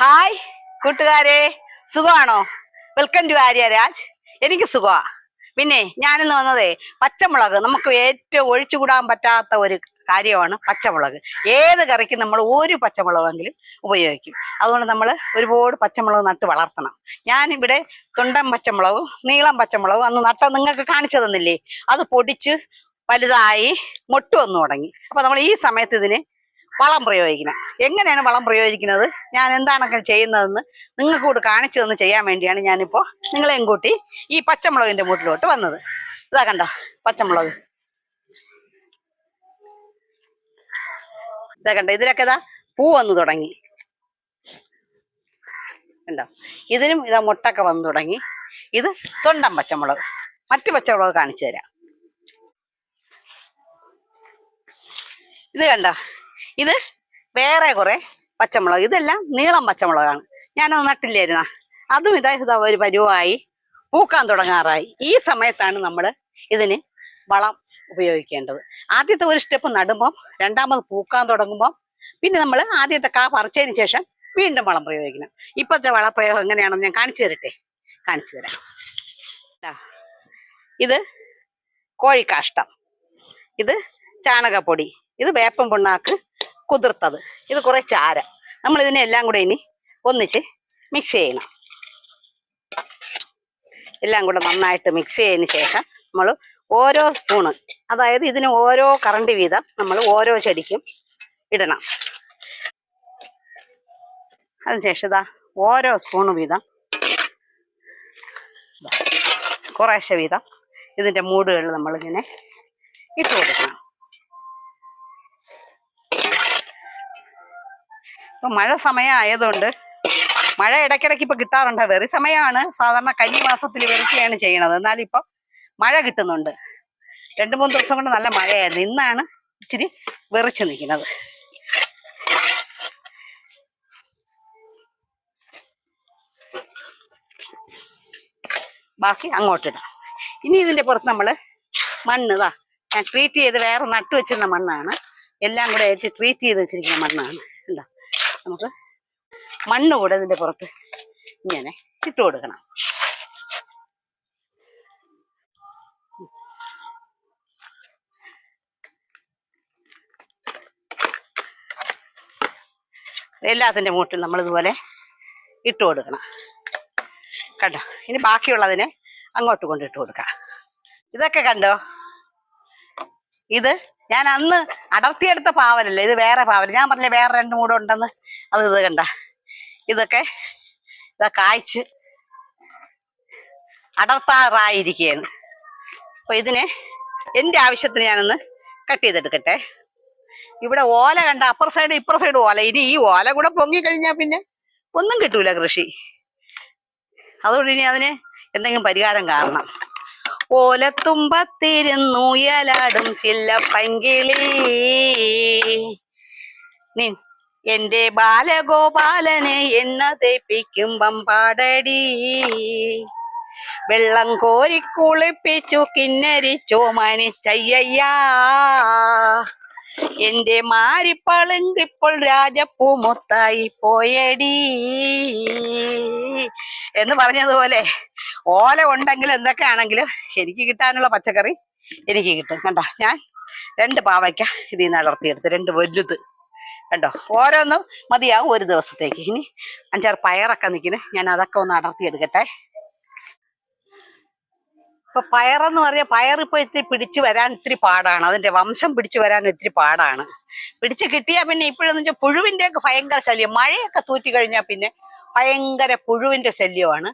Hi കൂട്ടുകാരെ. സുഖമാണോ? Welcome to Arya Raj. എനിക്ക് സുഖമാ. പിന്നെ ഞാനിന്ന് വന്നതേ പച്ചമുളക്. നമുക്ക് ഏറ്റവും ഒഴിച്ചുകൂടാൻ പറ്റാത്ത ഒരു കാര്യമാണ് പച്ചമുളക്. ഏത് കറിക്കും നമ്മൾ ഒരു പച്ചമുളകെങ്കിലും ഉപയോഗിക്കും. അതുകൊണ്ട് നമ്മൾ ഒരുപാട് പച്ചമുളക് നട്ട് വളർത്തണം. ഞാനിവിടെ തുണ്ടൻ പച്ചമുളകും നീളം പച്ചമുളകും അന്ന് നട്ട നിങ്ങൾക്ക് കാണിച്ചു തന്നില്ലേ? അത് പൊടിച്ച് വലുതായി മൊട്ട് വന്നു തുടങ്ങി. അപ്പൊ നമ്മൾ ഈ സമയത്ത് ഇതിന് വളം പ്രയോഗിക്കണം. എങ്ങനെയാണ് വളം പ്രയോഗിക്കുന്നത്? ഞാൻ എന്താണൊക്കെ ചെയ്യുന്നതെന്ന് നിങ്ങൾക്ക് കൂടെ കാണിച്ചു തന്ന് ചെയ്യാൻ വേണ്ടിയാണ് ഞാനിപ്പോൾ നിങ്ങളെയും കൂട്ടി ഈ പച്ചമുളകിന്റെ മൂട്ടിലോട്ട് വന്നത്. ഇതാ കണ്ടോ പച്ചമുളക്. ഇതാ കണ്ടോ ഇതിലൊക്കെ ഇതാ പൂ വന്നു തുടങ്ങി. കണ്ടോ ഇതിനും ഇതാ മുട്ടൊക്കെ വന്നു തുടങ്ങി. ഇത് തൊണ്ടൻ പച്ചമുളക്. മറ്റു പച്ചമുളക് കാണിച്ചു തരാം. ഇത് കണ്ടോ ഇത് വേറെ കുറെ പച്ചമുളക്. ഇതെല്ലാം നീളം പച്ചമുളകാണ്. ഞാനത് നട്ടില്ലായിരുന്ന. അതും ഇതാ ഒരു പരുവായി പൂക്കാൻ തുടങ്ങാറായി. ഈ സമയത്താണ് നമ്മൾ ഇതിന് വളം ഉപയോഗിക്കേണ്ടത്. ആദ്യത്തെ ഒരു സ്റ്റെപ്പ് നടുമ്പം രണ്ടാമത് പൂക്കാൻ തുടങ്ങുമ്പം പിന്നെ നമ്മൾ ആദ്യത്തെ കാ പറിച്ചതിന് ശേഷം വീണ്ടും വളം പ്രയോഗിക്കണം. ഇപ്പോഴത്തെ വളപ്രയോഗം എങ്ങനെയാണെന്ന് ഞാൻ കാണിച്ചു തരട്ടെ? കാണിച്ചു തരാം. ഇത് കോഴിക്കാഷ്ടം. ഇത് ചാണകപ്പൊടി. ഇത് വേപ്പം പിണ്ണാക്ക് കുതിർത്തത്. ഇത് കുറെ ചാര. നമ്മൾ ഇതിനെ എല്ലാം കൂടെ ഇനി ഒന്നിച്ച് മിക്സ് ചെയ്യണം. എല്ലാം കൂടെ നന്നായിട്ട് മിക്സ് ചെയ്തതിന് ശേഷം നമ്മൾ ഓരോ സ്പൂണ് അതായത് ഇതിന് ഓരോ കറണ്ട് വീതം നമ്മൾ ഓരോ ചെടിക്കും ഇടണം. അതിനുശേഷം ഇതാ ഓരോ സ്പൂണ് വീതം കുറേശ്ശെ വീതം ഇതിന്റെ മൂടുകളിൽ നമ്മളിങ്ങനെ ഇട്ട് കൊടുക്കണം. ഇപ്പൊ മഴ സമയമായതുകൊണ്ട് മഴ ഇടയ്ക്കിടയ്ക്ക് ഇപ്പൊ കിട്ടാറുണ്ട്. വെറി സമയമാണ് സാധാരണ കന്നി മാസത്തിൽ വെറിക്കുകയാണ് ചെയ്യണത്. എന്നാൽ ഇപ്പൊ മഴ കിട്ടുന്നുണ്ട്. രണ്ടു മൂന്ന് ദിവസം കൊണ്ട് നല്ല മഴയായിരുന്നു. ഇന്നാണ് ഇച്ചിരി വെറിച്ച് നിൽക്കുന്നത്. ബാക്കി അങ്ങോട്ടിടാം. ഇനി ഇതിന്റെ പുറത്ത് നമ്മൾ മണ്ണ് ഇതാ ഞാൻ ട്രീറ്റ് ചെയ്ത് വേറെ നട്ടു വെച്ചിരുന്ന മണ്ണാണ്. എല്ലാം കൂടെ ഏറ്റ് ട്രീറ്റ് ചെയ്ത് വെച്ചിരിക്കുന്ന മണ്ണാണ്. നമുക്ക് മണ്ണ് കൂടെ ഇതിന്റെ പുറത്ത് ഇങ്ങനെ ഇട്ട് കൊടുക്കണം. എല്ലാത്തിന്റെ മൂട്ടിൽ നമ്മൾ ഇതുപോലെ ഇട്ട് കൊടുക്കണം. കണ്ടോ? ഇനി ബാക്കിയുള്ളതിനെ അങ്ങോട്ട് കൊണ്ടിട്ട് കൊടുക്കാം. ഇതൊക്കെ കണ്ടോ? ഇത് ഞാൻ അന്ന് അടർത്തിയെടുത്ത പാവലല്ലേ? ഇത് വേറെ പാവൽ ഞാൻ പറഞ്ഞ വേറെ രണ്ട് മൂടെ ഉണ്ടെന്ന്? അത് ഇത് കണ്ട. ഇതൊക്കെ ഇതാ കായ്ച്ച് അടർത്താറായിരിക്കുകയാണ്. അപ്പൊ ഇതിനെ എന്റെ ആവശ്യത്തിന് ഞാനൊന്ന് കട്ട് ചെയ്തെടുക്കട്ടെ. ഇവിടെ ഓല കണ്ട അപ്പുറ സൈഡ് ഇപ്പുറ സൈഡ് ഓല. ഇനി ഈ ഓല കൂടെ പൊങ്ങി കഴിഞ്ഞാൽ പിന്നെ ഒന്നും കിട്ടൂല കൃഷി. അതുകൊണ്ട് ഇനി അതിന് എന്തെങ്കിലും പരിഹാരം കാണണം. ഓലത്തുമ്പത്തിരുന്നുയലാടും ചില്ലപ്പങ്കിളി നീ എന്റെ ബാലഗോപാലനെ എന്ന തേപ്പിക്കും പമ്പാടടി വെള്ളം കോരി കുളിപ്പിച്ചു കിന്നരിച്ചോ മനിച്ചയ്യാ എന്റെ മാരിപ്പളുങ്കിപ്പോൾ രാജപ്പൂ മൊത്തായി പോയടി. എന്ന് പറഞ്ഞതുപോലെ ഓല ഉണ്ടെങ്കിൽ എന്തൊക്കെയാണെങ്കിലും എനിക്ക് കിട്ടാനുള്ള പച്ചക്കറി എനിക്ക് കിട്ടും. കണ്ടോ? ഞാൻ രണ്ട് പാവയ്ക്ക ഇതിൽ നിന്ന് അടർത്തിയെടുത്ത് രണ്ട് വലുത്. കണ്ടോ? ഓരോന്നും മതിയാവും ഒരു ദിവസത്തേക്ക്. ഇനി അഞ്ചാറ് പയറൊക്കെ നിൽക്കുന്നു ഞാൻ അതൊക്കെ ഒന്ന് അടർത്തിയെടുക്കട്ടെ. ഇപ്പൊ പയറെന്ന് പറയാ പയർ ഇപ്പൊ ഇത്തിരി പിടിച്ചു വരാൻ ഇത്തിരി പാടാണ്. അതിന്റെ വംശം പിടിച്ചു വരാൻ ഇത്തിരി പാടാണ്. പിടിച്ച് കിട്ടിയാൽ പിന്നെ ഇപ്പോഴെന്ന് വെച്ചാൽ പുഴുവിന്റെ ഒക്കെ ഭയങ്കര ശല്യം. മഴയൊക്കെ തൂറ്റി കഴിഞ്ഞാൽ പിന്നെ ഭയങ്കര പുഴുവിന്റെ ശല്യമാണ്.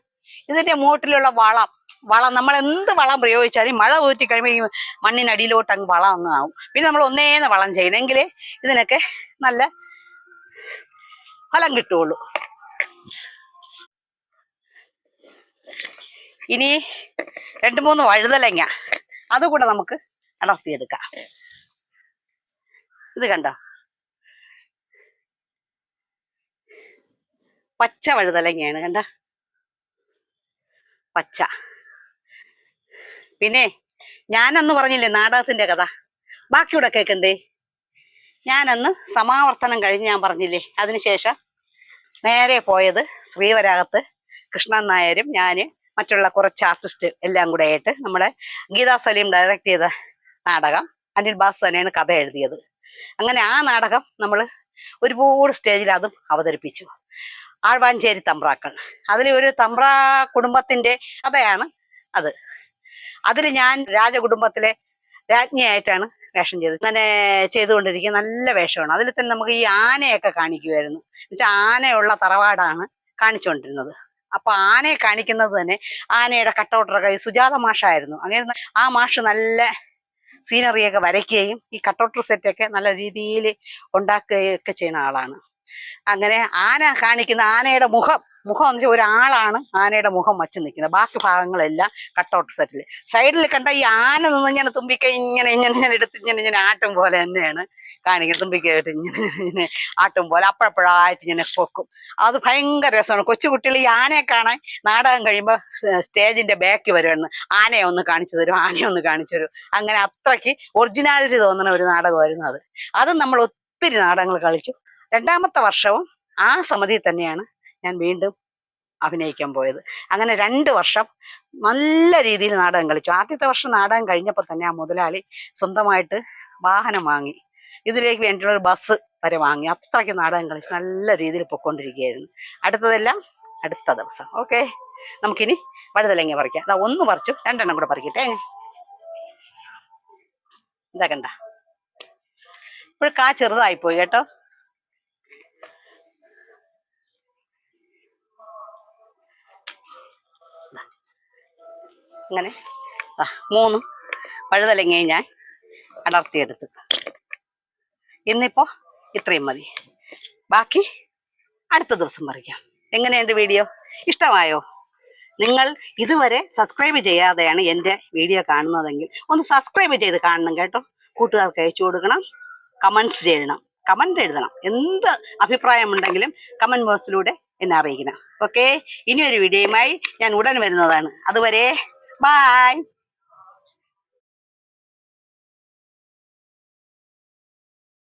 ഇതിന്റെ മൂട്ടിലുള്ള വളം വളം നമ്മൾ എന്ത് വളം പ്രയോഗിച്ചാലും മഴ തൂറ്റി കഴിയുമ്പോൾ ഈ മണ്ണിനടിയിലോട്ട് അങ്ങ് വളം അങ്ങ് ആവും. പിന്നെ നമ്മൾ ഒന്നേന്ന് വളം ചെയ്യണമെങ്കിൽ ഇതിനൊക്കെ നല്ല ഫലം കിട്ടുള്ളൂ ഇനി രണ്ട് മൂന്ന് വഴുതലങ്ങ അതുകൂടെ നമുക്ക് അടർത്തിയെടുക്കാം ഇത് കണ്ടോ? പച്ച വഴുതലങ്ങയാണ് കണ്ട? പച്ച. പിന്നെ ഞാനന്ന് പറഞ്ഞില്ലേ നാടകത്തിന്റെ കഥ? ബാക്കിയൂടെ കേൾക്കണ്ടേ? ഞാനന്ന് സമാവർത്തനം കഴിഞ്ഞ് ഞാൻ പറഞ്ഞില്ലേ? അതിനുശേഷം നേരെ പോയത് ശ്രീവരാഗത്ത് കൃഷ്ണൻ നായരും ഞാൻ മറ്റുള്ള കുറച്ച് ആർട്ടിസ്റ്റ് എല്ലാം കൂടെ ആയിട്ട് നമ്മുടെ ഗീതാ സലീം ഡയറക്റ്റ് ചെയ്ത നാടകം അനിൽ ബാസ് തന്നെയാണ് കഥ എഴുതിയത്. അങ്ങനെ ആ നാടകം നമ്മൾ ഒരുപാട് സ്റ്റേജിൽ അതും അവതരിപ്പിച്ചു. ആഴ്വാഞ്ചേരി തമ്പ്രാക്കൾ. അതിൽ ഒരു തമ്പ്ര കുടുംബത്തിന്റെ കഥയാണ് അത്. അതിൽ ഞാൻ രാജകുടുംബത്തിലെ രാജ്ഞിയായിട്ടാണ് വേഷം ചെയ്തത്. അങ്ങനെ ചെയ്തുകൊണ്ടിരിക്കുന്ന നല്ല വേഷമാണ്. അതിൽ തന്നെ നമുക്ക് ഈ ആനയൊക്കെ കാണിക്കുമായിരുന്നു എന്നുവെച്ചാൽ ആനയുള്ള തറവാടാണ് കാണിച്ചുകൊണ്ടിരുന്നത്. അപ്പൊ ആനയെ കാണിക്കുന്നത് തന്നെ ആനയുടെ കട്ടൗട്ടറൊക്കെ സുജാത മാഷായിരുന്നു. അങ്ങനെ ആ മാഷ് നല്ല സീനറിയൊക്കെ വരയ്ക്കുകയും ഈ കട്ടൗട്ടർ സെറ്റൊക്കെ നല്ല രീതിയിൽ ഉണ്ടാക്കുകയൊക്കെ ചെയ്യുന്ന ആളാണ്. അങ്ങനെ ആന കാണിക്കുന്ന ആനയുടെ മുഖം മുഖം എന്ന് വെച്ചാൽ ഒരാളാണ് ആനയുടെ മുഖം വച്ച് നിൽക്കുന്നത്. ബാക്കി ഭാഗങ്ങളെല്ലാം കട്ടൗട്ട് സെറ്റിൽ സൈഡിൽ കണ്ട ഈ ആന നിന്ന് ഇങ്ങനെ തുമ്പിക്ക ഇങ്ങനെ ഇങ്ങനെ ഇങ്ങനെ എടുത്ത് ഇങ്ങനെ ഇങ്ങനെ ആട്ടും പോലെ തന്നെയാണ് കാണിക്കുന്നത്. തുമ്പിക്കായിട്ട് ഇങ്ങനെ ഇങ്ങനെ ആട്ടും പോലെ അപ്പോഴപ്പോഴായിട്ട് ഇങ്ങനെ പൊക്കും. അത് ഭയങ്കര രസമാണ്. കൊച്ചുകുട്ടികൾ ഈ ആനയെ കാണാൻ നാടകം കഴിയുമ്പോൾ സ്റ്റേജിന്റെ ബാക്ക് വരുവാണ് ആനയെ ഒന്ന് കാണിച്ചു തരും ആനയെ ഒന്ന് കാണിച്ചു തരും. അങ്ങനെ അത്രയ്ക്ക് ഒറിജിനാലിറ്റി തോന്നുന്ന ഒരു നാടകമായിരുന്നു അത്. അത് നമ്മൾ ഒത്തിരി നാടകങ്ങൾ കളിച്ചു. രണ്ടാമത്തെ വർഷവും ആ സമിതി തന്നെയാണ് ഞാൻ വീണ്ടും അഭിനയിക്കാൻ പോയത്. അങ്ങനെ രണ്ട് വർഷം നല്ല രീതിയിൽ നാടകം കളിച്ചു. ആദ്യത്തെ വർഷം നാടകം കഴിഞ്ഞപ്പോൾ തന്നെ ആ മുതലാളി സ്വന്തമായിട്ട് വാഹനം വാങ്ങി. ഇതിലേക്ക് വേണ്ടിയുള്ള ബസ് വരെ വാങ്ങി. അത്രയ്ക്ക് നാടകം കളിച്ച് നല്ല രീതിയിൽ പൊയ്ക്കൊണ്ടിരിക്കുകയായിരുന്നു. അടുത്തതെല്ലാം അടുത്ത ദിവസം. ഓക്കെ? നമുക്കിനി വഴുതലങ്ങ പറിക്കാം. അതാ ഒന്ന് പറിച്ചു. രണ്ടെണ്ണം കൂടെ പറിക്കട്ടെ. ഇതാ കണ്ട. ഇപ്പോൾ കാ ചെറുതായിപ്പോയി കേട്ടോ. അങ്ങനെ. മൂന്നും പഴുതലങ്ങയും ഞാൻ അടർത്തിയെടുത്തു. ഇന്നിപ്പോൾ ഇത്രയും മതി. ബാക്കി അടുത്ത ദിവസം പറിക്കാം എങ്ങനെയുണ്ട് വീഡിയോ? ഇഷ്ടമായോ? നിങ്ങൾ ഇതുവരെ സബ്സ്ക്രൈബ് ചെയ്യാതെയാണ് എന്റെ വീഡിയോ കാണുന്നതെങ്കിൽ ഒന്ന് സബ്സ്ക്രൈബ് ചെയ്ത് കാണണം കേട്ടോ. കൂട്ടുകാർക്ക് അയച്ചു കൊടുക്കണം. കമൻസ് ചെയ്യണം. കമന്റ് എഴുതണം. എന്ത് അഭിപ്രായമുണ്ടെങ്കിലും കമന്റ് ബോക്സിലൂടെ എന്നെ അറിയിക്കണം. ഓക്കെ? ഇനിയൊരു വീഡിയോയുമായി ഞാൻ ഉടൻ വരുന്നതാണ്. അതുവരെ Bye.